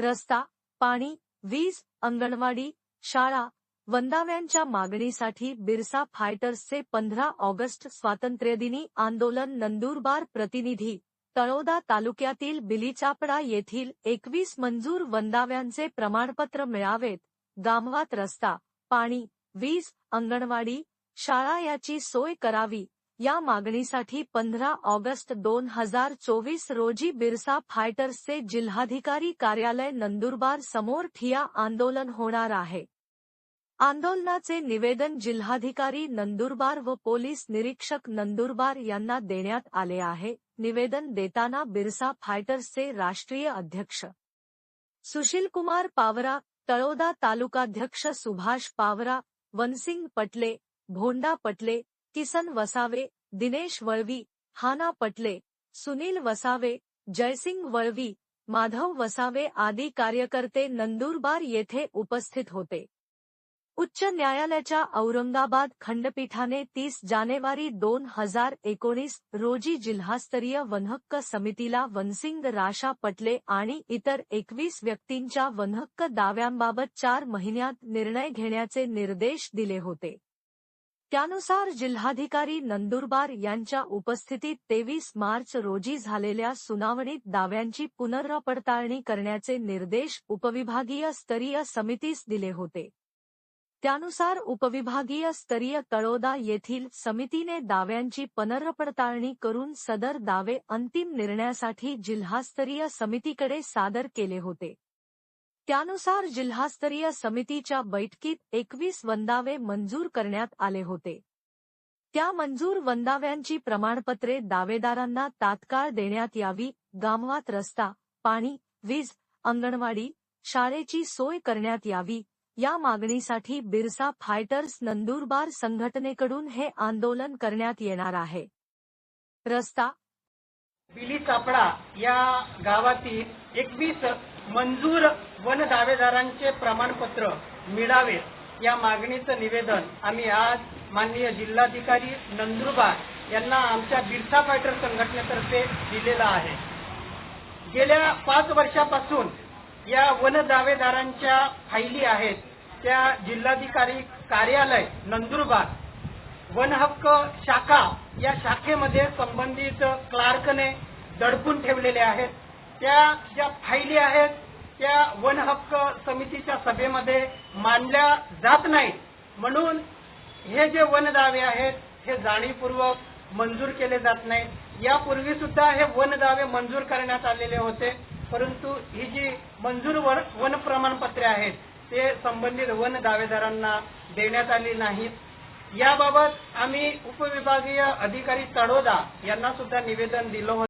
रस्ता पाणी वीज अंगणवाडी शाळा वंदाव्यांच्या मागणीसाठी बिरसा फायटर्सचे पंधरा ऑगस्ट स्वातंत्र्यदिनी आंदोलन नंदुरबार प्रतिनिधी तळोदा तालुक्यातील बिलीचापडा येथील एकवीस मंजूर वंदाव्यांचे प्रमाणपत्र मिळावेत. गामवात रस्ता पाणी वीज अंगणवाडी शाळा याची सोय करावी. या मागणीसाठी पंधरा ऑगस्ट दोन हजार चोवीस रोजी बिरसा फायटर्सचे जिल्हाधिकारी कार्यालय नंदुरबार समोर ठिया आंदोलन होणार आहे. आंदोलनाचे निवेदन जिल्हाधिकारी नंदुरबार व पोलीस निरीक्षक नंदुरबार यांना देण्यात आले आहे. निवेदन देताना बिरसा फायटर्सचे राष्ट्रीय अध्यक्ष सुशीलकुमार पावरा तळोदा तालुकाध्यक्ष सुभाष पावरा वनसिंग पटले भोंडा पटले किसन वसावे दिनेश वळवी हाना पटले सुनील वसावे जयसिंग वळवी माधव वसावे आदी कार्यकर्ते नंदुरबार येथे उपस्थित होते. उच्च न्यायालयाच्या औरंगाबाद खंडपीठाने तीस जानेवारी दोन हजार एकोणीस रोजी जिल्हास्तरीय वनहक्क समितीला वनसिंग राशा पटले आणि इतर एकवीस व्यक्तींच्या वनहक्क दाव्यांबाबत चार महिन्यात निर्णय घेण्याचे निर्देश दिले होते. त्यानुसार जिल्हाधिकारी नंदुरबार यांच्या उपस्थितीत तेवीस मार्च रोजी झालेल्या सुनावणीत दाव्यांची पुनर्पडताळणी करण्याचे निर्देश उपविभागीय स्तरीय समितीस दिले होते. त्यानुसार उपविभागीय स्तरीय तळोदा येथील समितीने दाव्यांची पुनर्पडताळणी करून सदर दावे अंतिम निर्णयासाठी जिल्हास्तरीय समितीकडे सादर केले होते. त्यानुसार जिल्हास्तरीय समितीच्या बैठकीत एकवीस वंदावे मंजूर करण्यात आले होते. त्या मंजूर वंदाव्यांची प्रमाणपत्रे दावेदारांना तात्काळ देण्यात यावी गामवात रस्ता पाणी वीज अंगणवाडी शाळेची सोय करण्यात यावी या मागणीसाठी बिरसा फायटर्स नंदुरबार संघटनेकडून हे आंदोलन करण्यात येणार आहे. रस्ता बिली चापडा या गावातील एकवीस मंजूर वन दावेदारांचे प्रमाणपत्र मिळावे या मागणीचं निवेदन आम्ही आज माननीय जिल्हाधिकारी नंदुरबार यांना आमच्या बिरसा फायटर संघटनेतर्फे दिलेलं आहे. गेल्या पाच वर्षापासून या वन दावेदारांच्या फायली आहेत त्या जिल्हाधिकारी कार्यालय नंदुरबार. वन हक्क शाखा या शाखेमध्ये संबंधित क्लार्कने दडपून ठेवलेले आहेत. त्या ज्या फायली आहेत त्या वन हक्क समितीच्या सभेमध्ये मानल्या जात नाहीत. म्हणून हे जे वन दावे आहेत हे जाणीवपूर्वक मंजूर केले जात नाहीत. यापूर्वी सुद्धा हे वन दावे मंजूर करण्यात आलेले होते परंतु ही जी मंजूर वन प्रमाणपत्रे आहेत ते संबंधित वन दावेदारांना देण्यात आली नाहीत. याबाबत आम्ही उपविभागीय अधिकारी तडोदा यांना सुद्धा निवेदन दिलं होतं.